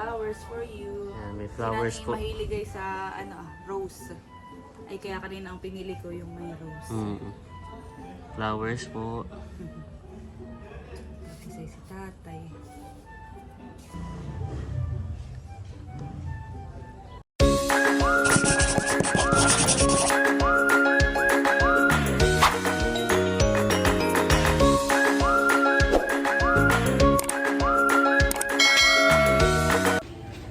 flowers for you. Ayan, may flowers po. Mahilig ay sa ano, ah, rose. Ay kaya kanina ang pinili ko yung may rose. Mm. Flowers po. Kasi si tatay.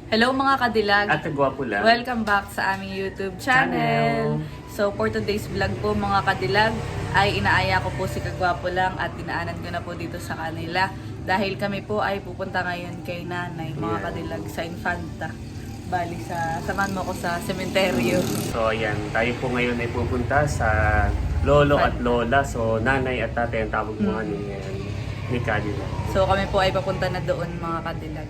Hello mga kadilag! At gwapo lang. Welcome back sa aming YouTube channel. So for today's vlog po mga kadilag ay inaaya ko po si Kagwapo lang at dinaanan ko na po dito sa kanila dahil kami po ay pupunta ngayon kay nanay mga Yeah. kadilag sa Infanta. Bali sa samahan mo ko sa sementeryo. So ayan, tayo po ngayon ay pupunta sa lolo at lola. So nanay at tatay ang tawag mo Mm. ni, ni Kadila. So kami po ay papunta na doon mga kadilag.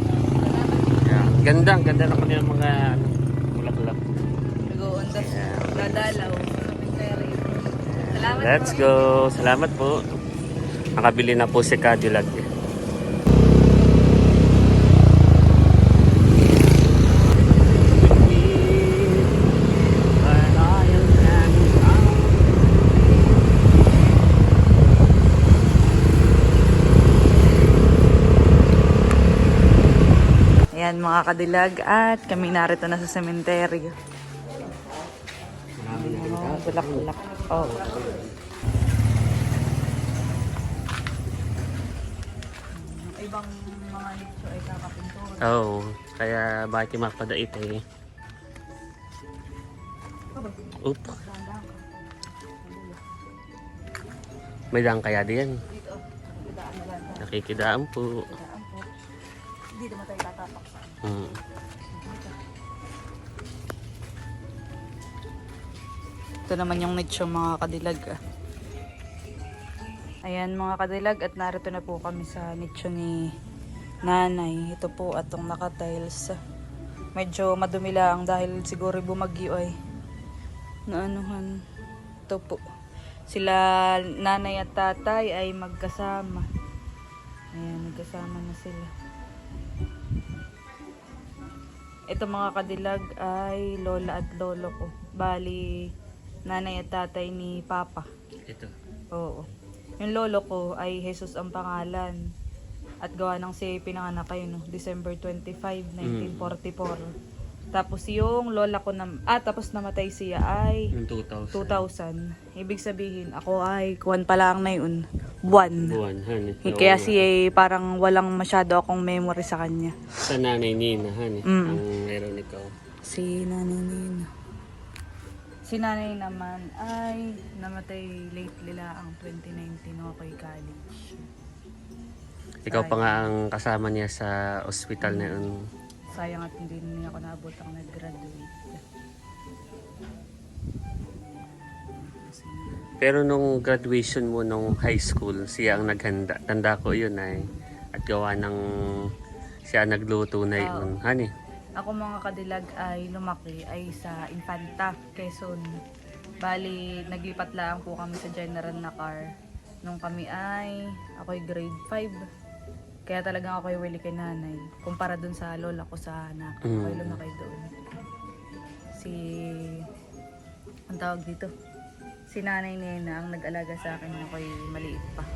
Ganda, ang ganda naman yung mga ano, bulaklak. Sementeryo. Salamat Let's po. go. Salamat po. Nakabili na po si Cadillac. eh. Ayan mga kadilag at kami narito na sa sementeryo. Oh, bulak-bulak. Oh. Ang ibang mga nicho ay kakapintura. Oo, oh, kaya bakit yung mapadait eh. Oop, may dang kaya diyan. Daan. Nakikidaan po. Daan po. Hindi naman tayo tatapak sa Hmm. Ito naman yung nicho mga kadilag. ah. Ayan mga kadilag at narito na po kami sa nicho ni nanay. Ito po atong naka-tiles. Medyo madumi lang dahil siguro bumagyo ay naanuhan. Ito po. Sila nanay at tatay ay magkasama. Ayan, magkasama na sila. Ito mga kadilag ay lola at lolo ko. Bali, nanay at tatay ni Papa. Ito. Oo. Yung lolo ko ay Jesus ang pangalan. At gawa ng si pinanganak kayo no, December 25, 1944. Tapos yung lola ko na, ah tapos namatay siya ay Yung 2000. 2000. Ibig sabihin, ako ay kuwan pa lang na yun. Buwan. Buwan, han. eh. Kaya Oo. siya ay parang walang masyado akong memory sa kanya. Sa nanay Nina, han. eh. Mm. Ang meron ikaw. Si nanay Nina. Si nanay naman ay namatay lately lang ang 2019 ako kay college. Ikaw pa nga ang kasama niya sa ospital na yun. Sayang at hindi niya ako naabot ang nag-graduate. Pero nung graduation mo nung high school, siya ang naghanda. Tanda ko yun ay. At gawa ng siya nagluto na yun. Hani? Ako mga kadilag ay lumaki ay sa Infanta, Quezon. Bali, naglipat lang po kami sa general na car. Nung kami ay, ako'y grade 5. Kaya talagang ako'y willy kay nanay. Kumpara dun sa lola ko sa anak. Mm. Ako'y lumaki doon. Si... Ang tawag dito? Si nanay Nena ang nag-alaga sa akin nung ako'y maliit pa.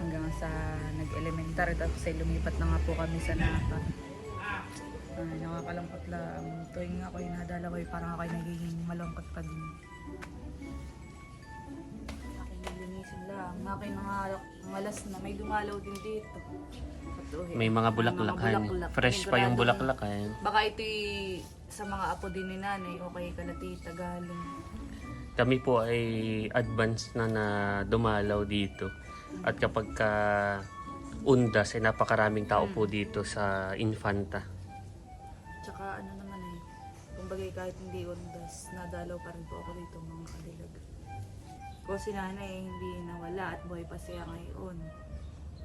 Hanggang sa nag-elementary tapos ay lumipat na nga po kami sa Napa. Ay, nakakalungkot lang. Tuwing ako yung nadala ko, parang ako nagiging malungkot pa din. Nilinisin lang. Aking mga malas na. May dumalaw din dito. Patuhin. May mga bulaklak. May mga hani. bulaklak. Fresh pa yung Sigurado. bulaklak. eh. Baka ito'y sa mga apo din ni nanay o kay kalatita galing. Kami po ay advance na na dumalaw dito. At kapag ka undas, ay napakaraming tao po dito sa Infanta. Tsaka ano naman eh, kumbaga kahit hindi undas, nadalaw pa rin po ako dito mga kadilag. Kung si nanay eh, hindi nawala at buhay pa siya ngayon,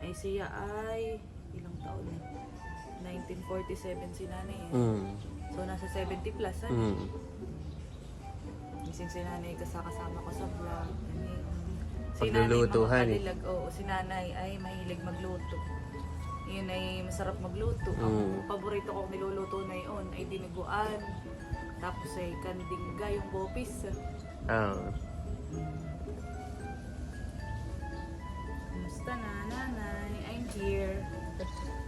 ay siya ay ilang taon eh? 1947 si nanay eh. Mm. So nasa 70 plus ano? Mm. Gising si nanay kasama ko sa vlog. Paglulutuhan eh. Si nanay, mga kadilag, oo, si nanay ay mahilig magluto. Yun ay masarap magluto. Mm. Ang paborito kong niluluto na yun ay dinuguan. Tapos ay kandingga, yung bopis. Oh. Kumusta na, nanay? I'm here.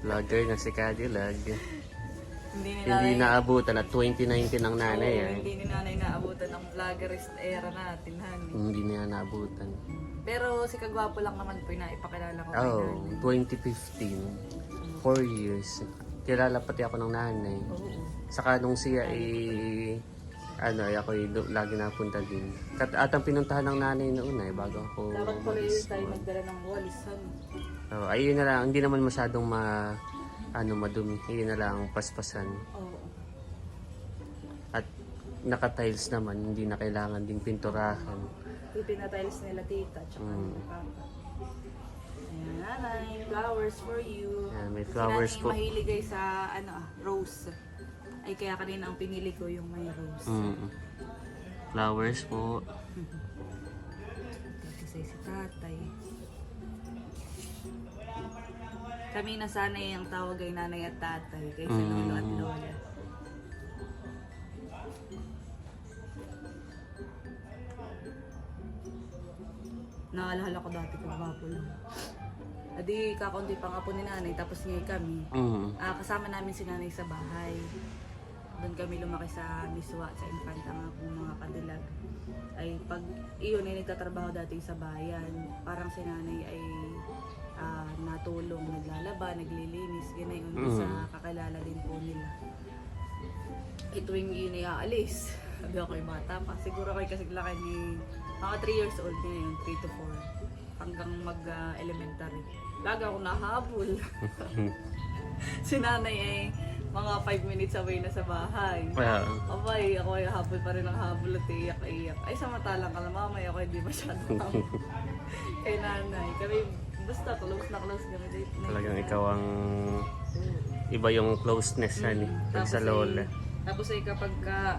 Vlogger na si Cadillac. Hindi ni Hindi nanay, naabutan at 2019 ang nanay Oo, eh. hindi ni nanay naabutan ng vloggerist era natin, honey. Hindi niya naabutan. Pero si Kagwapo lang naman po yung naipakilala ko kay Oh, nanay. 2015. Four years. Kilala pati ako ng nanay. Oo. Saka nung siya ay ano ay ako lagi napunta din. Kat at ang pinuntahan ng nanay noon ay bago ako Dapat pala yun tayo magdala ng walis, honey. Oh, ayun na lang, hindi naman masyadong ma ano madumi. Yun na lang paspasan. Oo. At naka-tiles naman, hindi na kailangan ding pinturahan. Yung pinatiles nila tita, tsaka Mm. ni papa. Ayan, nanay, flowers for you. Ayan, may flowers nanay po. mahilig ay sa, ano ah, rose. Ay, kaya kanina ang pinili ko yung may rose. Mm. Flowers po. Tapos ay si tatay. Kami na sana ang tawag ay nanay at tatay kaysa Mm. lolo at lola. Naalala ko dati kung bapo lang. Adi, kakaunti pa nga po ni nanay, tapos ngayon kami. Mm. Ah, kasama namin si nanay sa bahay. Doon kami lumaki sa Miswa, sa Infanta nga kung mga kadilag. Ay pag iyon ay nagtatrabaho dati sa bayan, parang si nanay ay ah, natulong, naglalaba, naglilinis, ganayon Mm. sa kakilala din po nila. Ituwing yun ay aalis. Sabi ako yung bata pa. Siguro kayo kasi laki ni mga 3 years old ngayon, 3 to 4. Hanggang mag-elementary. Lagi ako nahabol. si nanay ay mga 5 minutes away na sa bahay. Well, Abay, ako ay habol pa rin ang habol at iyak-iyak. Ay, samantalang ka na mamay, ako hindi masyadong habol. Kay nanay. Kami, basta close na close kami dito. talagang ikaw ang iba yung closeness na ni pag sa ay- lola. tapos ay kapag ka,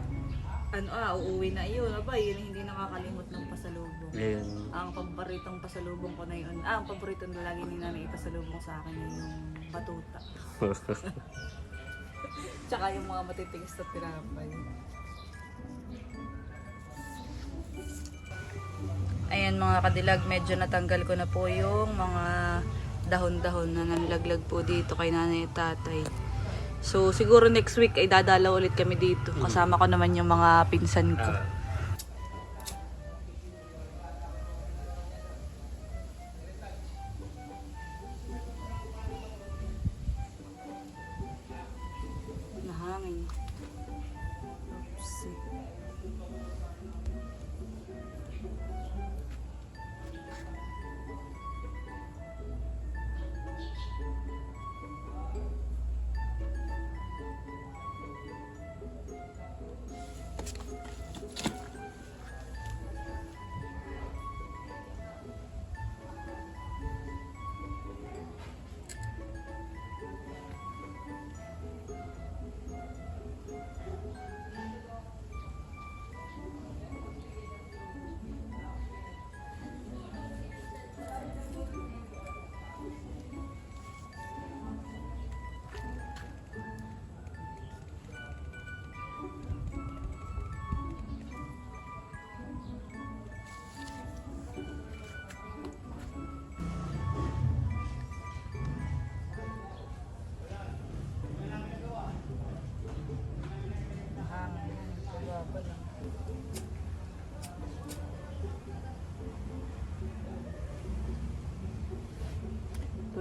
ano ah, uuwi na yun, abay, yun hindi nakakalimot ng pasalubong. Ayun. Ang paboritong pasalubong ko na yun, ah, ang paborito na lagi ni nanay ipasalubong sa akin ay yung batuta. Tsaka yung mga matitigas na tinapay. Ayan mga kadilag, medyo natanggal ko na po yung mga dahon-dahon na nanlaglag po dito kay nanay at tatay. So siguro next week ay dadalaw ulit kami dito. Kasama ko naman yung mga pinsan ko.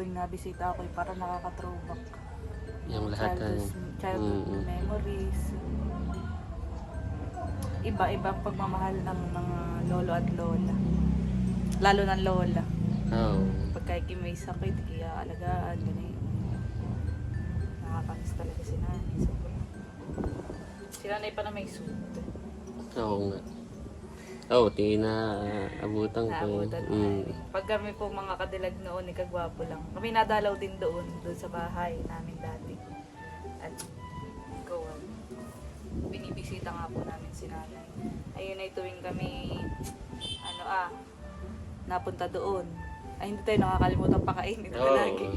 Tuwing nabisita ako, eh, para nakaka-throwback. yung lahat childhood, childhood Mm, mm. memories. Iba-iba ang pagmamahal ng mga lolo at lola. Lalo ng lola. Oh. Pagka may sakit, kaya alagaan, ganun. Nakakamiss talaga si nanay. Sobrang. Si nanay pa na may suit. Oo nga. Oo, oh, tingin na uh, abutan ko. Naabutan. Mm. Pag kami po mga kadilag noon, ni Kagwapo lang. Kami nadalaw din doon, doon sa bahay namin dati. At gawan. Binibisita nga po namin si nanay. Ayun ay tuwing kami, ano ah, napunta doon. Ay, hindi tayo nakakalimutan pakainin Oo. lagi.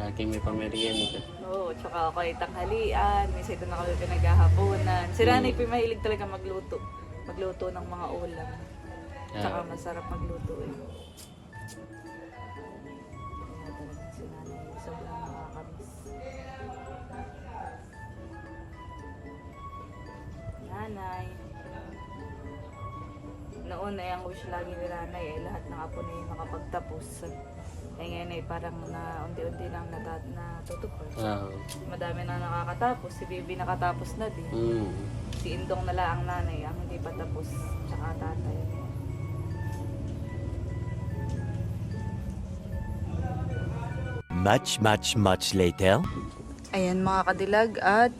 Lagi may pamerienda. Oo, tsaka ako ay tanghalian, minsan doon ako pinaghahaponan. Si nanay Mm. po mahilig talaga magluto. Magluto ng mga ulam. Tsaka Ah. masarap magluto eh. Si nanay sobrang nakakamiss. Nanay. Noon ay ang wish lagi ni nanay ay lahat ng apo na yung makapagtapos. Eh ngayon ay parang na unti-unti lang natat natutupad. Oo. Madami na nakakatapos. Si Bibi nakatapos na din. Mm. Si Indong na lang ang nanay ang hindi pa tapos. Tsaka tatay. Much, much, much later. Ayan mga kadilag at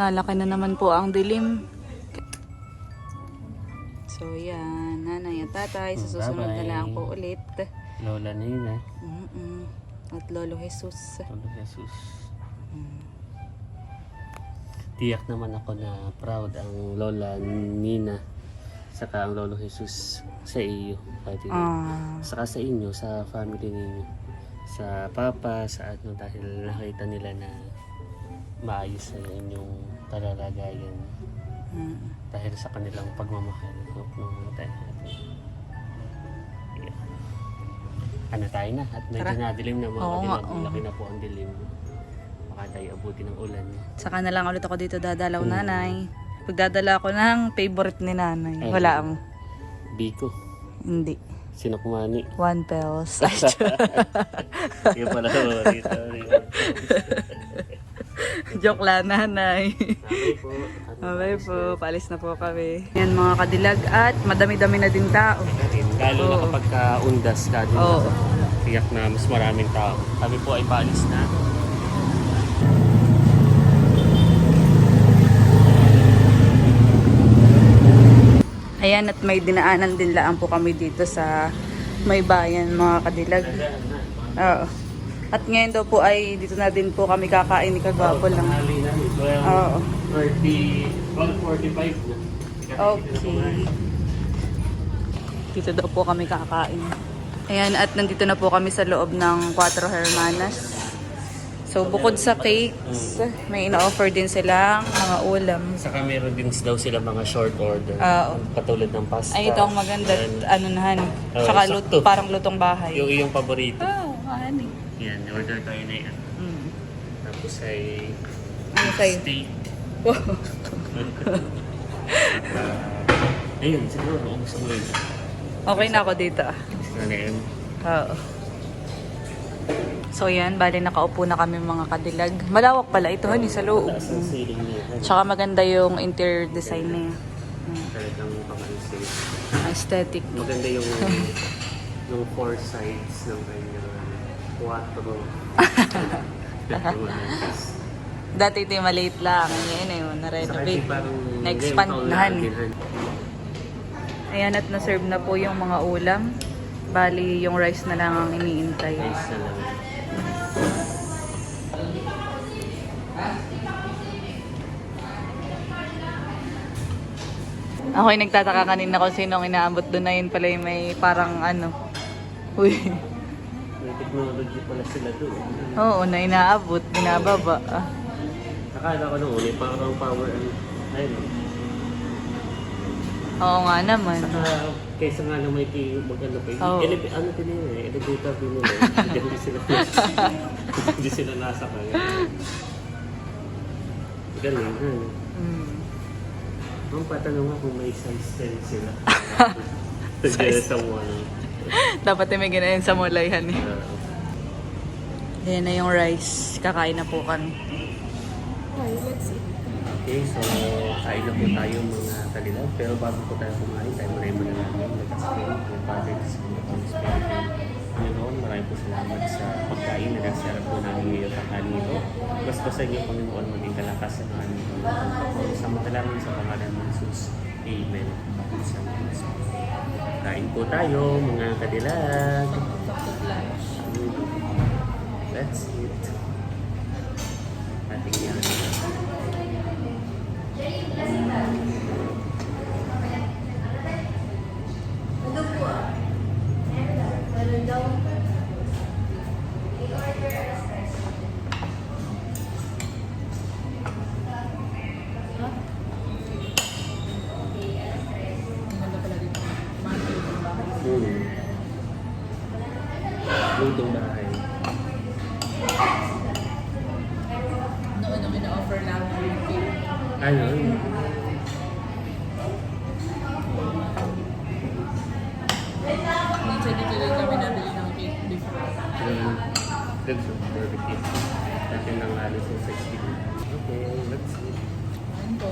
nalaki na naman po ang dilim. So yan, nanay at tatay. Sa susunod na lang po ulit. Lola Nina. Mm-mm. At Lolo Jesus. Lolo Jesus. Tiyak naman ako na proud ang Lola Nina saka ang Lolo Jesus sa iyo. Kahit hindi. Ah, Saka sa inyo, sa family ninyo. Sa papa, sa ano, dahil nakita nila na maayos sa inyong talalagayan mm. dahil sa kanilang pagmamahal no, nung tayo natin. Ano tayo na? At medyo Tara. nadilim na mga Oo oo. Laki na po ang dilim. Baka tayo abuti ng ulan. Saka na lang ulit ako dito dadalaw Mm. nanay. Pagdadala ko ng favorite ni nanay. Ay. Wala mo. Biko. Hindi. Sinakmani. One pels. Yung pala favorito. Joke lang nanay. Sabi po. ano, Okay po, paalis na po kami. Yan mga kadilag at madami-dami na din tao. Lalo na Oo. kapag ka-undas ka. Oo. Tiyak na mas maraming tao. Kami po ay paalis na. Ayan at may dinaanan din lang po kami dito sa may bayan mga kadilag. Oo. At ngayon daw po ay dito na din po kami kakain ni Kagwapo lang. Oo. 30, 12.45 na. Okay. Dito daw po kami kakain. Ayan, at nandito na po kami sa loob ng Cuatro Hermanas. So, bukod sa cakes, may ina-offer din silang mga ulam. Saka meron din daw sila mga short order. Oo. Katulad ng pasta. Ay, ito ang maganda. Yan. Ano na, honey. Oo, Tsaka sakto. lut- parang lutong bahay. Yung iyong paborito. Oh, honey. Yan, order tayo na yan. Mm. Tapos ay Ano sa'yo? steak. Uh, ayun, siguro kung gusto mo yun. Okay na ako dito. ah. Gusto na yun. Oo. So yan, bali nakaupo na kami mga kadilag. Malawak pala ito, honey, sa loob. Tsaka maganda yung interior design niya. Talagang pang-unsafe. Aesthetic. Maganda yung yung four sides ng kanyang quattro. Dati ito yung maliit lang. Ngayon eh, Saka na-renovate. Na-expand na, Ayan at na-serve na po yung mga ulam. Bali, yung rice na lang ang iniintay. Nice na lang. Ako'y nagtataka kanina kung sino ang inaabot doon na yun pala yung may parang ano. Uy. May technology pala sila doon. Oo, na inaabot, binababa. Ah. Akala ko nung uli, parang power and ayun. Oo nga naman. Saka, kaysa nga lang may ki- mag ano pa, Oo. eleva- ano din yun eh, elevator din yun eh. Hindi sila, hindi sila nasa kaya. Galing, ha? Mm. Ang patanong nga kung may size 10 sila. Tagdala sa wall. Dapat ay may ginayon sa mulayhan eh. Uh, Ayan na yung rice. Kakain na po kami. okay, so kain na po tayo mga kalilaw. Pero bago po tayo kumain, tayo muna muna namin. Nag-explain yung and Holy Spirit. Panginoon, maraming po salamat sa pagkain na nasarap po namin ngayong tanghali ito. Gusto sa inyo, Panginoon, maging kalakas samahan mo. Samantalaman sa pangalan ng Jesus. Amen. Sa Kain po tayo, mga kadilag. That's it. Ano? Minsan dito lang kami nabili ng cake before. Yung Dugso, barbecue. Dati nang alis 60. Okay, let's see. Ayun po.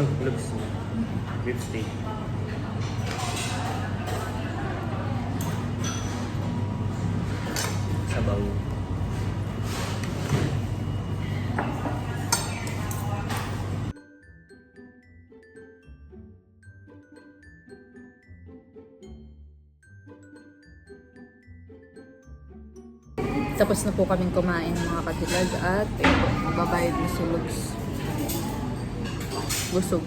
Oh, looks beef steak. Tapos na po kaming kumain mga katilag at babayad na si Lugs. Busog.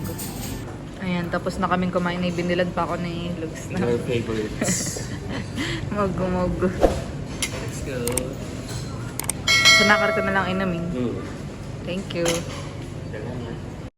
Ayan, tapos na kaming kumain. Ibinilag pa ako ni Lugs na Your favorites. mag-umog. let's go. So, nakar ko na lang inamin. Mm. Thank you.